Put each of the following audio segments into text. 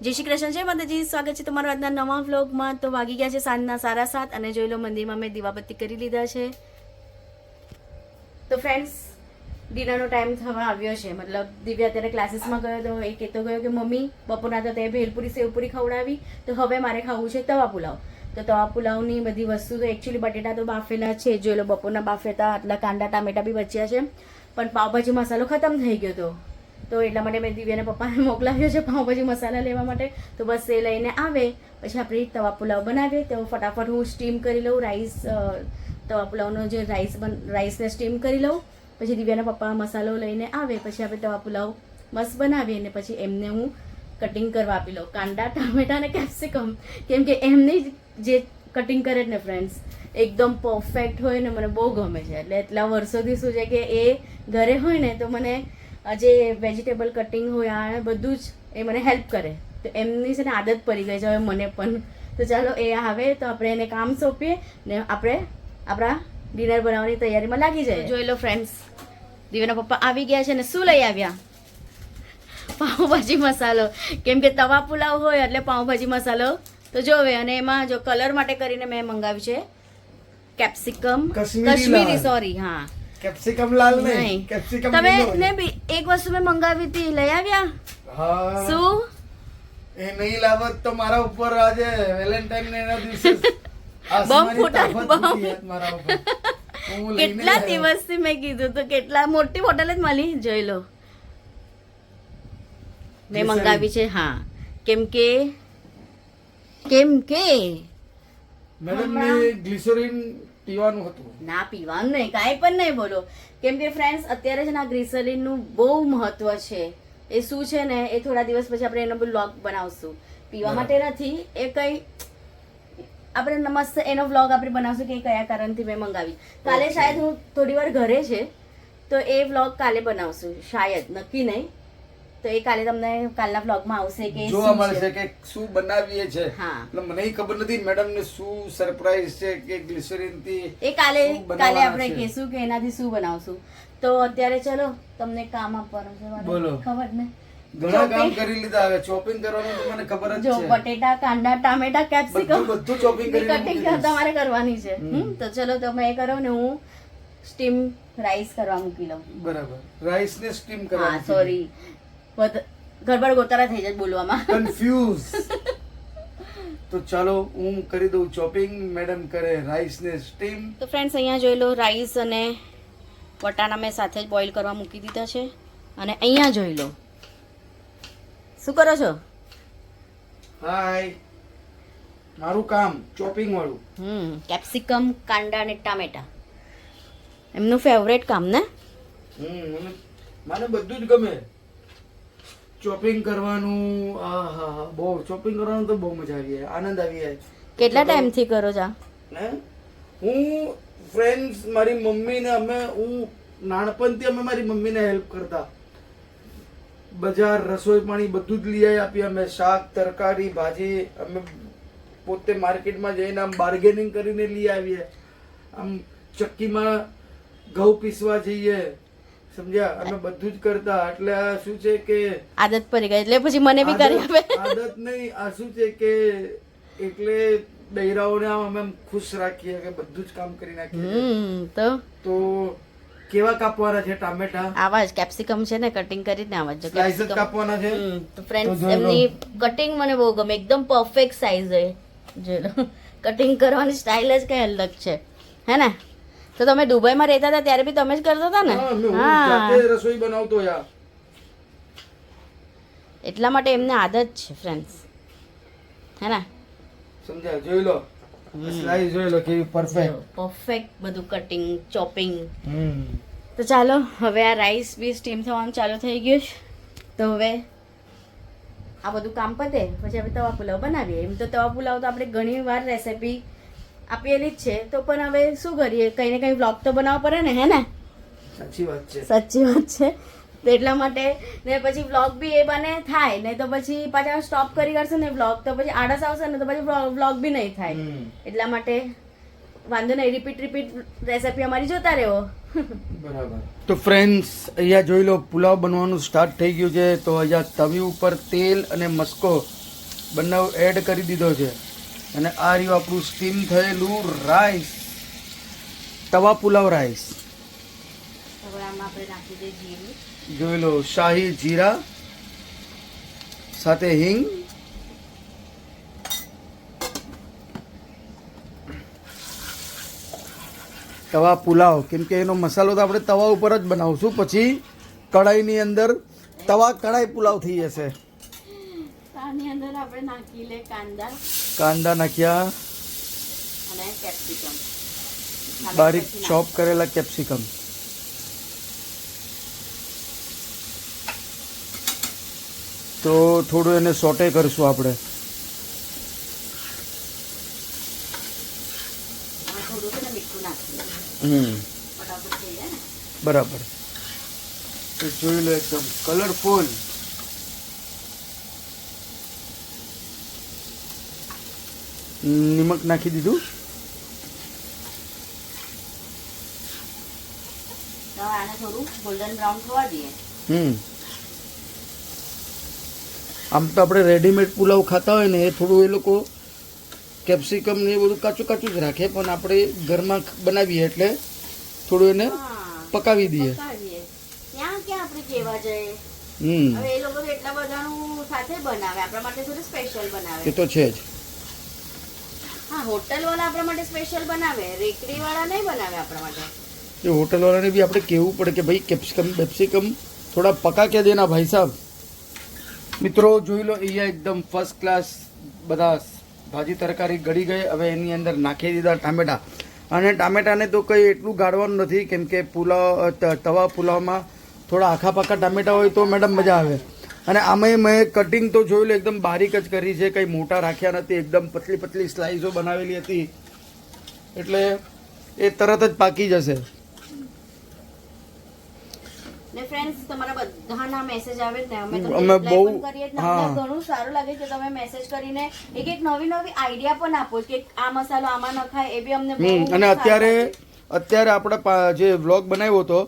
જય શ્રી કૃષ્ણ જય માતાજી, સ્વાગત છે તમારા આજના નવા વ્લોગમાં. તો વાગી ગયા છે સાંજના સારા સાત અને જોઈ લો મંદિરમાં મેં દીવાબત્તી કરી લીધા છે. તો ફ્રેન્ડ્સ ડિનરનો ટાઈમ થવા આવ્યો છે. મતલબ દિવ્યા અત્યારે ક્લાસીસમાં ગયો તો એ કહેતો ગયો કે, મમ્મી, બપોરના તો તે ભેલપુરી સેવપુરી ખવડાવી. તો હવે મારે ખાવું છે તવા પુલાવ. તો તવા પુલાવની બધી વસ્તુ તો એકચ્યુઅલી બટેટા તો બાફેલા છે. જોઈ લો બપોરના બાફેતા, આટલા કાંદા, ટામેટા બી બચ્યા છે. પણ પાવભાજી મસાલો ખતમ થઈ ગયો હતો તો એટલા માટે મેં દિવ્યાને પપ્પાને મોકલાવ્યો છે પાઉંભાજી મસાલા લેવા માટે. તો બસ એ લઈને આવે. પછી આપણે તવા પુલાવ બનાવીએ. તો ફટાફટ હું સ્ટીમ કરી લઉં રાઈસ તવા પુલાવનો જે રાઈસ બન, રાઈસને સ્ટીમ કરી લઉં. પછી દિવ્યાના પપ્પા મસાલો લઈને આવે. પછી આપણે તવા પુલાવ મસ્ત બનાવીએ અને પછી એમને હું કટિંગ કરવા આપી લઉં. કાંદા, ટામેટા અને કેપ્સિકમ. કેમ કે એમની જે કટિંગ કરે જ ને ફ્રેન્ડ્સ એકદમ પરફેક્ટ હોય ને મને બહુ ગમે છે. એટલે એટલા વર્ષોથી શું છે કે એ ઘરે હોય ને તો મને જે વેજીટેબલ કટિંગ હોય આ બધું જ એ મને હેલ્પ કરે. તો એમની છે ને આદત પડી ગઈ છે હવે મને પણ. તો ચાલો એ આવે તો આપણે એને કામ સોંપીએ ને આપણે આપણા ડિનર બનાવવાની તૈયારીમાં લાગી જાય જોઈ લો ફ્રેન્ડ્સ દિવ્યાના પપ્પા આવી ગયા છે ને શું લઈ આવ્યા? પાઉંભાજી મસાલો. કેમ કે તવા પુલાવ હોય એટલે પાઉંભાજી મસાલો. તો જોવે અને એમાં જો કલર માટે કરીને મેં મંગાવ્યું છે કેપ્સિકમ કશ્મીરી કશ્મીરી સોરી હા. કેપ્સિકમ લાલ નહીં કેપ્સિકમ તમે ને એક વસ્તુ મેં મંગાવી હતી લઈ આવ્યા? હા. શું? એ નહીં લાવત તો મારા ઉપર આજે વેલેન્ટાઇન ને એના દિવસે બમ ફૂટા, બમ. કેટલા. દિવસથી મેં કીધું તો કેટલા મોટી બોટલ જ મળી જોઈ લો. મેં મંગાવી છે હા. કેમ કે? કેમ કે? મેડમ ને ગ્લિસરીન પીવાનું હતું. ના પીવાનું નહીં કાંઈ પણ નહીં બોલો. કેમ કે ફ્રેન્ડ્સ અત્યારે છે ને આ ગ્લિસરીનનું બહુ મહત્વ છે. એ શું છે ને એ થોડા દિવસ પછી આપણે એનો બ્લોગ બનાવશું. પીવા માટે નથી એ કઈ આપણે મસ્ત એનો વ્લોગ આપણે બનાવશું કે કયા કારણથી મેં મંગાવી. કાલે શાયદ હું થોડી વાર ઘરે છે તો એ વ્લોગ કાલે બનાવશું શાયદ નક્કી નહીં. તો એ કાલે તમને કાલના વ્લોગમાં આવશે કે જોવા મળશે કે શું બનાવીએ છે. હા. એટલે મને ખબર નથી મેડમ ને શું સરપ્રાઈઝ છે કે ગ્લિસરીનથી એ કાલે કાલે આપણે કહેશું કે એનાથી શું બનાવશું. તો અત્યારે ચલો તમને કામ આપવાનું છે બોલો. ખબર ને? ઘણા કામ કરી લીધા. હવે ચોપિંગ કરવાનું તો મને ખબર જ જો બટેટા કાંદા ટામેટા કેપ્સિકમ બધું ચોપિંગ કરી કટિંગ તમારે કરવાની છે. તો ચલો તમે એ કરો ને હું સ્ટીમ રાઈસ કરવા મૂકી લઉં. બરાબર. રાઈસ ને સ્ટીમ હા સોરી ગડબડ ગોતારા થઈ જાય બોલવામાં. કન્ફ્યુઝ તો ચાલો હું કરી દઉં ચોપિંગ મેડમ કરે રાઈસ ને સ્ટીમ તો ફ્રેન્ડ્સ અહીંયા જોઈ લો રાઈસ અને વટાણા મેં સાથે જ બોઇલ કરવા મૂકી દીધા છે. અને અહીંયા જોઈ લો. શું કરો છો? હાય મારું કામ ચોપિંગ વાળું. હમ કેપ્સિકમ કાંડા અને ટામેટા. એમનું ફેવરેટ કામ ને? હમ મને મને બધું જ ગમે. ચોપિંગ કરવાનું આ હા હા બહુ ચોપિંગ કરવાનું તો બહુ મજા આવી જાય આનંદ આવી જાય. કેટલા ટાઈમથી કરો છો? ને હે ફ્રેન્ડ્સ મારી મમ્મીને અમે હું નાનપણથી અમે મારી મમ્મીને હેલ્પ કરતા. બજાર રસોઈ પાણી બધું જ લઈ આવી આપીએ અમે શાક તરકારી ભાજી અમે પોતે માર્કેટમાં જઈને આમ બાર્ગેનિંગ કરીને લઈ આવીએ. આમ ચક્કીમાં ઘઉં પીસવા જઈએ. સમજ્યા? અમે બધું જ કરતા. એટલે આ શું છે કે આદત પડી ગઈ. એટલે પછી મને બી કરી આપે. આદત નહીં. આ શું છે કે એટલે બૈરાઓને આમ અમે ખુશ રાખીએ કે બધું જ કામ કરી નાખીએ તો? તો કેવા કાપવાના છે ટામેટા? આવા જ. કેપ્સિકમ છે ને કટિંગ કરીને આવા જ. સ્લાઇસ કાપવાના છે? તો ફ્રેન્ડ્સ. એમની કટિંગ મને બહુ ગમે. એકદમ પરફેક્ટ સાઈઝ હોય જે કટિંગ કરવાની સ્ટાઇલ જ કઈ અલગ છે. હે ને? તો તમે દુબઈમાં રહેતા હતા ત્યારે બી તમે જ કરતા હતા ને? હા, રસોઈ બનાવતો યાર. એટલા માટે એમને આદત છે ફ્રેન્ડ્સ હે ને સમજાય? જોઈ લો. સ્લાઈસ જોઈ લો કેવી પરફેક્ટ પરફેક્ટ બધું કટિંગ ચોપિંગ તો ચાલો હવે આ રાઈસ બી સ્ટીમ થવાનું ચાલુ થઈ ગયું છે. તો હવે આ બધું કામ પતે પછી આપણે તવા પુલાવ બનાવીએ. એમ તો તવા પુલાવ તો આપણે ઘણી વાર રેસિપી આપેલી જ છે. તો પણ હવે શું કરીએ? કંઈ ને કંઈ વ્લોગ તો બનાવવો પડે ને હે ને? સાચી વાત છે. સાચી વાત છે. તો એટલા માટે ને પછી વ્લોગ બી એ બને થાય ને તો પછી પાછા સ્ટોપ કરી કરશે ને વ્લોગ તો પછી આળસ આવશે ને તો પછી વ્લોગ બી નહીં થાય. એટલા માટે વાંધો નહીં રિપીટ રિપીટ રેસિપી અમારી જોતા રહેવો બરાબર. તો ફ્રેન્ડ્સ અહીંયા જોઈ લો પુલાવ બનવાનું સ્ટાર્ટ થઈ ગયું છે. તો અહીંયા તવી ઉપર તેલ અને મસ્કો બંને એડ કરી દીધો છે. અને આ રહ્યું આપણું સ્ટીમ થયેલું રાઈસ તવા પુલાવ રાઈસ જોઈ લો શાહી જીરા સાથે હિંગ. તવા પુલાવ કેમ કે એનો મસાલો તો આપણે તવા ઉપર જ બનાવશું. પછી કઢાઈની અંદર તવા કઢાઈ પુલાવ થઈ જશે. અંદર આપણે નાખી લે કાંદા. કાંદા નાખ્યા. અને કેપ્સિકમ. બારીક ચોપ કરેલા કેપ્સિકમ. તો થોડું એને સોટે કરશું આપણે. બરાબર. તો જોઈ લો એકદમ કલરફુલ નિમક નાખી દીધું આને થોડું ગોલ્ડન બ્રાઉન થવા દઈએ હમ આમ તો આપણે રેડીમેડ પુલાવ ખાતા હોય ને એ થોડું એ લોકો કેપ્સિકમ ને એ બધું કાચું કાચું જ રાખે પણ આપણે ઘરમાં બનાવીએ એટલે થોડું એને પકાવી દઈએ. ક્યાં આપણે કેવા જઈએ? હમ. હવે એ લોકો એટલા બધાનું સાથે બનાવે આપણા માટે થોડું સ્પેશિયલ એ તો છે જ. હા હોટલ વાળા આપણા માટે સ્પેશિયલ બનાવે રેકડી વાળા નહીં બનાવે આપણા માટે. એ હોટલવાળાને બી આપણે કહેવું પડે કે ભાઈ કેપ્સિકમ બેપ્સિકમ થોડા પકા કે દેના ભાઈ સાહેબ મિત્રો, જોઈ લો, અહીંયા એકદમ ફર્સ્ટ ક્લાસ બધા ભાજી તરકારી ગળી ગઈ. હવે એની અંદર નાખી દીધા ટામેટા. અને ટામેટાને તો કંઈ એટલું ગાળવાનું નથી, કેમ કે પુલાવ તવા પુલાવમાં થોડા આખા પાકા ટામેટા હોય તો મેડમ મજા આવે. અને આમાં મેં કટિંગ તો જોયેલું એકદમ બારીક જ કરી છે કંઈ મોટા રાખ્યા નથી એકદમ પતલી પતલી સ્લાઇસો બનાવેલી હતી. એટલે એ તરત જ પાકી જશે. ને ફ્રેન્ડ્સ તમારા બધાના મેસેજ આવે ને અમે તમને બહુ- કરીએ ઘણું સારું લાગે કે તમે મેસેજ કરીને એક એક નવી નવી આઈડિયા પણ આપો કે આ મસાલો આમાં નખાય એ બી અમને અને અત્યારે અત્યારે આપણે જે વ્લોગ બનાવ્યો હતો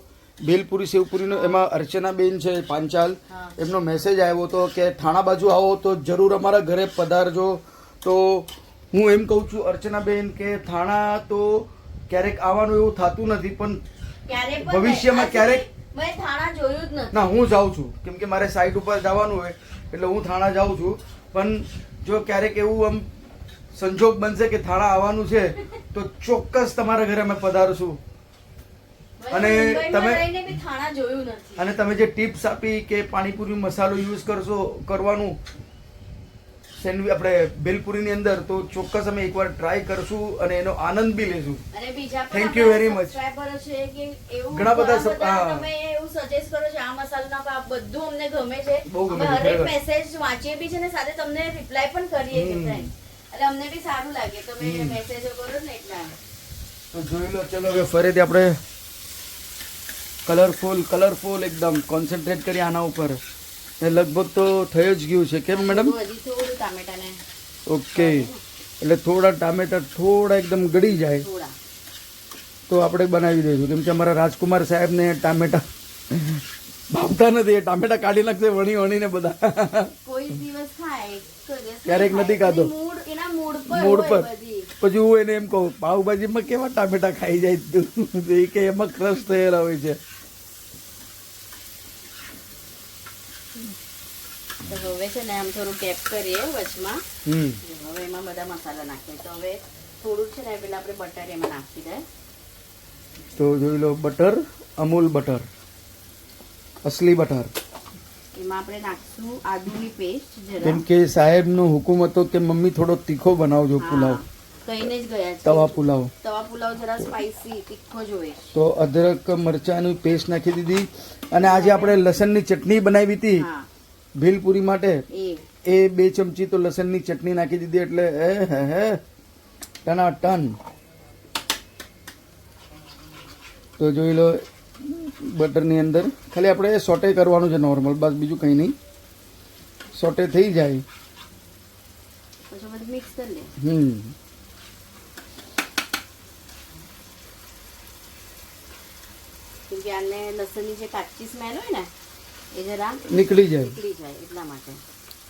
ભેલપુરી શિવપુરીનો એમાં અર્ચનાબેન છે પાંચાલ. એમનો મેસેજ આવ્યો હતો કે થાણા બાજુ આવો તો જરૂર અમારા ઘરે પધારજો. તો હું એમ કહું છું અર્ચનાબેન કે થાણા તો ક્યારેક આવવાનું એવું થતું નથી પણ ભવિષ્યમાં ક્યારેક- ના હું જાઉં છું. કેમ કે મારે સાઈટ ઉપર જવાનું હોય એટલે હું થાણા જાઉં છું. પણ જો ક્યારેક એવું આમ સંજોગ બનશે કે થાણા આવવાનું છે તો ચોક્કસ તમારા ઘરે અમે પધારશું. અને તમે- અને તમે જે ટિપ્સ આપી કે પાણીપુરી મસાલો યુઝ કરશો કરવાનું સેન્ડવી આપણે ભેલપુરીની અંદર તો ચોક્કસ અમે એકવાર ટ્રાય કરશું અને એનો આનંદ બી લેશું. અને બીજા પણ Thank you very આપણા much. subscriber છે કે એવું ઘણા બધા એવું સજેસ્ટ કરો છો આ મસાલો નાખો આ બધું અમને ગમે છે. બહુ ગમે અમે છે, હરેક મેસેજ વાંચીએ બી છે ને સાથે તમને રિપ્લાય પણ કરીએ છીએ. એટલે અમને બી સારું લાગે તમે મેસેજો કરો ને એટલા. જોઈ લો ચલો હવે ફરીથી આપણે કલરફુલ કલરફુલ એકદમ. કોન્સન્ટ્રેટ કરી આના ઉપર. એ લગભગ તો થયો જ ગયું છે. કેમ મેડમ? ઓકે. એટલે થોડા ટામેટા થોડા એકદમ ગળી જાય. તો આપણે બનાવી દઈશું. કેમ કે અમારા રાજકુમાર સાહેબને ટામેટા ભાવતા નથી. એ ટામેટા કાઢી નાખશે વણી વણીને બધા. કોઈ દિવસ ખાય ક્યારેક નથી. ખાતો. મૂડ પર પછી હું એને એમ કહું પાઉભાજીમાં કેવા ટામેટા ખાઈ જાય તું? એ કે એમાં ક્રશ થયેલા હોય છે. તો હવે છે ને આમ થોડું કેપ કરીએ વચમાં. હવે એમાં બધા મસાલા નાખીએ. તો હવે થોડું છે ને પેલા આપણે બટર એમાં નાખી દે. તો જોઈ લો બટર અમૂલ બટર અસલી બટર એમાં આપણે નાખશું આદુની પેસ્ટ જરા. કેમ કે સાહેબનો હુકુમ હતો કે મમ્મી થોડો તીખો બનાવજો પુલાવ. કહીને જ ગયા તવા પુલાવ. તવા પુલાવ જરા સ્પાઈસી તીખો જોઈએ. તો અદરક મરચાંની પેસ્ટ નાખી દીધી. અને આજે આપણે લસણની ચટણી બનાવી હતી. ભીલપુરી માટે? એ. બે ચમચી તો લસણની ચટણી નાખી દીધી એટલે એ હે હે. ટના ટન તો જોઈ લો બટરની અંદર. ખાલી આપણે સોટે કરવાનું છે નોર્મલ બસ બીજું કંઈ નહીં. સોટે થઈ જાય. હમ. આને લસણની જે કાચી સ્મેલ હોય ને એ જરા નીકળી જાય. નીકળી જાય એટલા માટે.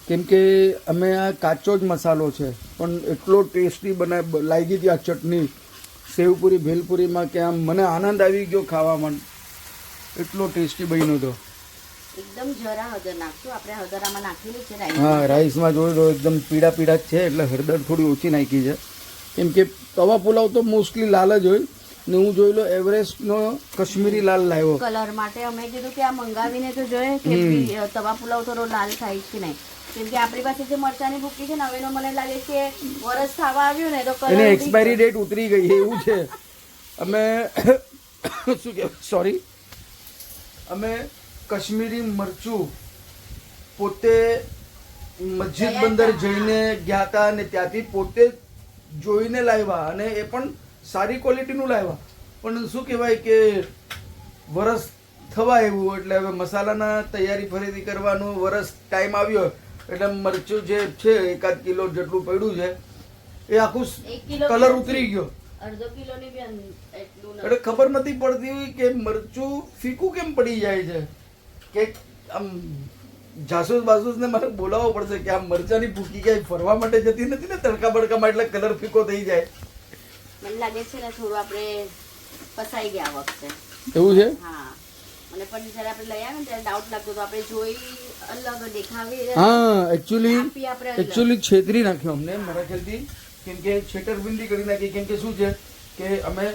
કેમ કે અમે આ કાચો જ મસાલો છે પણ એટલો ટેસ્ટી બનાવી લાગી હતી આ ચટણી. સેવપુરી ભેલપુરીમાં કે આમ મને આનંદ આવી ગયો ખાવામાં. એટલો ટેસ્ટી બન્યો હતો એકદમ જરા હળદર નાખશું. આપણે હળદરામાં નાખેલી છે રાઈ હા રાઈસમાં જોઈ તો એકદમ પીળા પીળા જ છે એટલે હળદર થોડી ઓછી નાખી છે. કેમ કે તવા પુલાવ તો મોસ્ટલી લાલ જ હોય. ને હું જોઈ લો એવરેસ્ટનો કશ્મીરી લાલ લાવ્યો. કલર માટે અમે કીધું કે આ મંગાવીને તો જોઈએ કે તવા પુલાવ થોડો લાલ થાય કે નહીં. કેમ કે આપણી પાસે જે મરચાની ભૂકી છે ને મને લાગે કે વરસ થવા આવ્યું ને તો એને એક્સપાયરી ડેટ ઉતરી ગઈ એવું છે. અમે શું સોરી અમે કશ્મીરી મરચું પોતે મસ્જિદ બંદર જઈને ગયા હતા અને ત્યાંથી પોતે જોઈને લાવ્યા અને એ પણ સારી ક્વોલિટીનું લાવ્યા. પણ શું કહેવાય કે વરસ થવા એવું એટલે હવે મસાલાના તૈયારી ફરીથી કરવાનું વરસ ટાઈમ આવ્યો એટલે મરચું જે છે એકાદ કિલો જેટલું પડ્યું છે એ આખું કલર ઉતરી ગયો. એટલું ખબર નથી પડતી કે મરચું ફીકું કેમ પડી જાય છે? કે આમ જાસૂસ ને મારે બોલાવવો પડશે કે આ મરચાની ભૂકી ક્યાંય ફરવા માટે જતી નથી ને તડકા બડકામાં એટલે કલર ફીકો થઈ જાય. મને લાગે છે ને થોડું આપણે ફસાઈ ગયા વખતે. એવું છે? હા. મને પણ જ્યારે આપણે લઈ આવ્યા ને ત્યારે ડાઉટ લાગતો હતો આપણે જોઈ અલગ દેખાવી હા એકચ્યુઅલી. એકચ્યુઅલી છેતરી નાખ્યો અમને મારા ખ્યાલથી. કેમ કે છેતરપિંડી કરી નાખી. કેમ કે શું છે કે અમે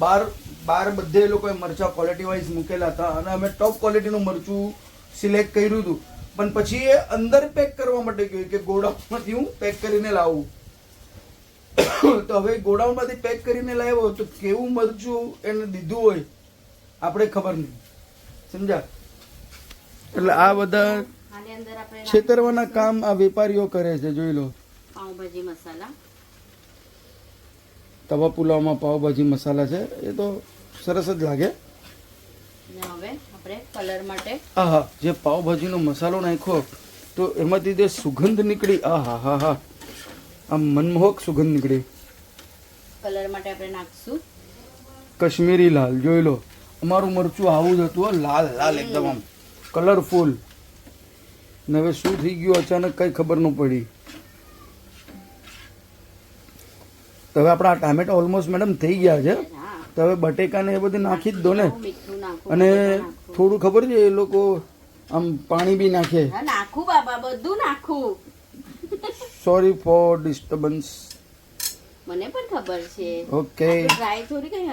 બાર બાર બધે લોકોએ મરચા ક્વોલિટી વાઇઝ મૂકેલા હતા અને અમે ટોપ ક્વોલિટીનું મરચું સિલેક્ટ કર્યું હતું. પણ પછી એ અંદર પેક કરવા માટે કહ્યું કે ગોડાઉનમાંથી હું પેક કરીને લાવું. તો હવે ગોડાઉનમાંથી પેક કરીને લાવ્યો તો કેવું મરચું એને દીધું હોય આપણે ખબર નહીં. સમજા એટલે આ બધા છેતરવાના કામ આ વેપારીઓ કરે છે જોઈ લો. પાઉભાજી મસાલા. તવા પુલાવમાં પાવભાજી મસાલા છે એ તો સરસ જ લાગે. અને હવે આપણે કલર માટે આ હા જે પાવભાજીનો મસાલો નાખ્યો તો એમાંથી જે સુગંધ નીકળી આ હા હા હા આ મનમોહક સુગંધ નીકળી. કલર માટે આપણે નાખશું. કશ્મીરી લાલ જોઈ લો. અમારું મરચું આવું જ હતું લાલ લાલ એકદમ આમ. કલરફુલ ને હવે શું થઈ ગયું? અચાનક કઈ ખબર ન પડી. તો હવે આપણા ટામેટા ઓલમોસ્ટ મેડમ થઈ ગયા છે. તો હવે બટેકાને એ બધું નાખી જ દો ને. અને થોડું ખબર છે એ લોકો આમ પાણી બી નાખે. નાખું બાબા બધું નાખું. સોરી ફોર ડિસ્ટર્બન્સ મને પણ ખબર છે. ઓકે ડ્રાય થોડી કઈ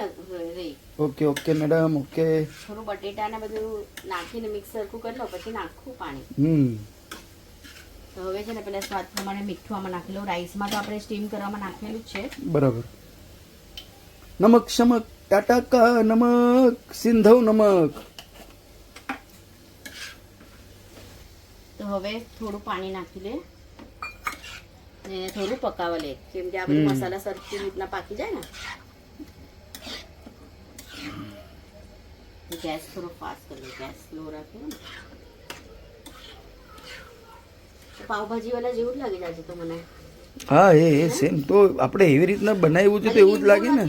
રહી. ઓકે ઓકે મેડમ ઓકે થોડું બટેટા ને બધું નાખીને મિક્સ સરખું કરી લો પછી નાખું પાણી. હમ. તો હવે છે ને પેલા સ્વાદ પ્રમાણે મીઠું આમાં નાખી નાખેલું રાઈસમાં તો આપણે સ્ટીમ કરવામાં નાખેલું જ છે. બરાબર. નમક શમક ટાટાકા નમક સિંધવ નમક. તો હવે થોડું પાણી નાખી લે. ને થોડું પકાવવા લે. કેમ કે આ બધું મસાલા સરખી રીતના પાકી જાય ને. ગેસ થોડો ફાસ્ટ કરી લો ગેસ સ્લો રાખ્યો ને પાવભાજી વાળા જેવું જ લાગી જાય છે તો મને. હા એ એ સેમ તો આપણે એવી રીતના બનાવ્યું છે તો એવું જ લાગે ને?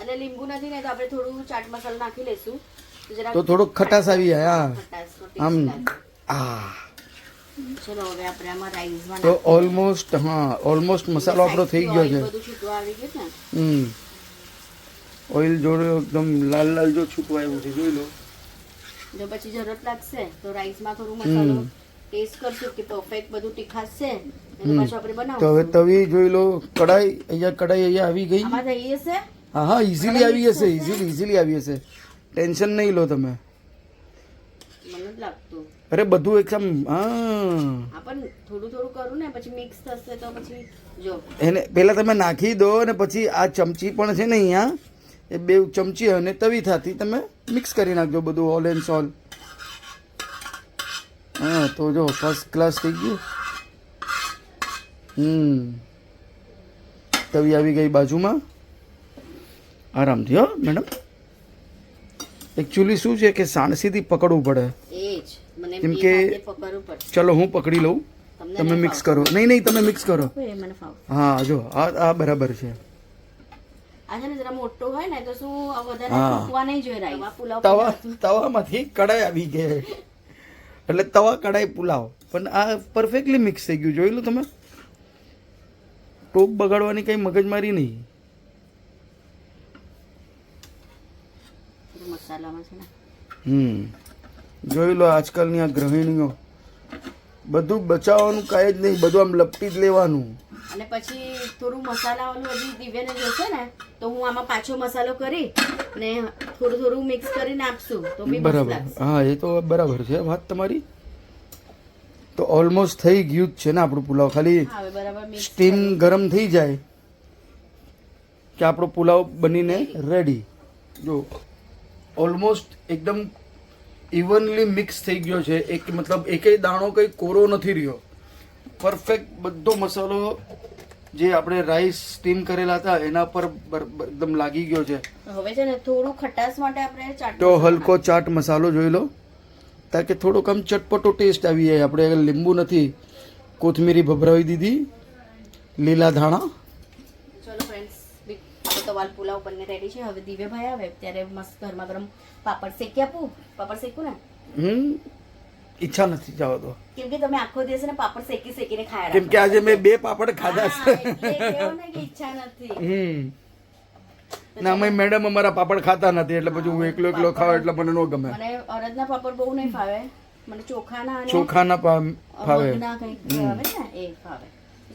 અને લીંબુ નથી ને તો આપણે થોડું ચાટ મસાલો નાખી લેશું તો થોડો ખટાશ આવી જાય હા. આમ આ. તો ઓલમોસ્ટ હા ઓલમોસ્ટ મસાલો આપણો થઈ ગયો છે. હમ. ઓઇલ જોડે એકદમ લાલ લાલ જો છૂટવા આવ્યું છે જોઈ લો. જો પછી જરૂરત લાગશે તો રાઈસમાં થોડું મસાલો ટેસ્ટ કરશું કે પરફેક્ટ બધું તીખાશ છે તો હવે તવી જોઈ લો કડાઈ અહીંયા કડાઈ અહીંયા આવી ગઈ. હા હા ઇઝીલી આવી હશે ઇઝીલી ઇઝીલી આવી હશે. ટેન્શન નહીં લો તમે. મને જ લાગતું અરે બધું એકદમ એને પેલા તમે નાખી દો અને પછી આ ચમચી પણ છે ને અહીંયા એ બે ચમચી અને તવી થાતી તમે મિક્સ કરી નાખજો બધું ઓલ એન્ડ સોલ હા તો જો ફર્સ્ટ ક્લાસ થઈ ગયું. હમ. તવી આવી ગઈ બાજુમાં. આરામથી હો મેડમ એકચ્યુઅલી શું છે કે સાણસીથી પકડવું પડે. કેમ કે- ચલો હું પકડી લઉં. તમે મિક્સ કરો. નહીં નહીં તમે મિક્સ કરો. હા જો આ આ બરાબર છે. તવામાંથી કડાઈ આવી ગઈ એટલે તવા કડાઈ પુલાવ. પણ આ પરફેક્ટલી મિક્સ થઈ ગયું. જોઈ લો તમે. ટોપ બગાડવાની કંઈ મગજમારી નહીં. મસાલામાં છે ને. હમ. જોઈ લો આજકાલની આ ગ્રહિણીઓ બધું બચાવવાનું કાંઈ જ નહીં બધું આમ લપટી જ લેવાનું. અને પછી થોડું મસાલાઓનું હજી દિવ્યાને જોશે ને તો હું આમાં પાછો મસાલો કરી ને થોડું થોડું મિક્સ કરીને આપશું તો બી બરાબર. હા એ તો બરાબર છે વાત તમારી. તો ઓલમોસ્ટ થઈ ગયું જ છે ને આપણું પુલાવ. ખાલી સ્ટીમ ગરમ થઈ જાય કે આપણો પુલાવ બનીને રેડી જો ઓલમોસ્ટ એકદમ ઇવનલી મિક્સ થઈ ગયો છે. એક મતલબ એકેય દાણો કંઈ કોરો નથી રહ્યો. પરફેક્ટ બધો મસાલો જે આપણે રાઈસ સ્ટીમ કરેલા હતા એના પર એકદમ લાગી ગયો છે. હવે છે ને થોડું ખટાશ માટે આપણે ચાટ તો હલકો ચાટ મસાલો જોઈ લો. તાકે થોડોક આમ ચટપટો ટેસ્ટ આવી જાય. આપણે લીંબુ નથી કોથમીરી ભભરાવી દીધી લીલા ધાણા આપણે પુલાવ બંને રેડી છે. હવે દિવ્યભાઈ આવે ત્યારે મસ્ત ગરમા ગરમ પાપડ શેકી આપું? પાપડ શેકું ને? હમ? ઈચ્છા નથી જવા દો કેમ કે તમે આખો દિવસ ને પાપડ શેકી શેકીને ખાયા કેમ કે આજે મેં બે પાપડ ખાધા છે. ઈચ્છા નથી. હમ. ના અમે મેડમ અમારા પાપડ ખાતા નથી એટલે પછી હું એકલો એકલો ખાવ એટલે મને ન ગમે. મને અરદના પાપડ બહુ નહીં ફાવે. મને ચોખાના અને ચોખાના ફાવે. ના કઈ ફાવે ને એ ફાવે.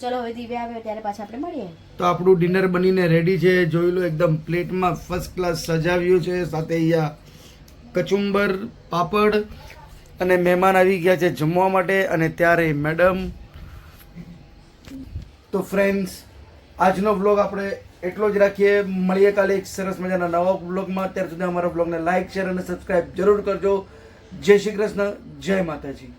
ચલો, હવે દિવ્યા આવ્યો, ત્યારે પાછા આપણે મળીએ. તો આપણું ડિનર બનીને રેડી છે. જોઈ લો, એકદમ પ્લેટમાં ફર્સ્ટ ક્લાસ સજાવ્યું છે. સાથે અહીંયા કચુંબર, પાપડ અને મહેમાન આવી ગયા છે જમવા માટે. અને ત્યારે મેડમ તો ફ્રેન્ડ્સ આજનો વ્લોગ આપણે એટલો જ રાખીએ. મળીએ કાલે એક સરસ મજાના નવા વ્લોગમાં અત્યાર સુધી અમારા વ્લોગને લાઇક શેર અને સબસ્ક્રાઇબ જરૂર કરજો. જય શ્રી કૃષ્ણ. જય માતાજી.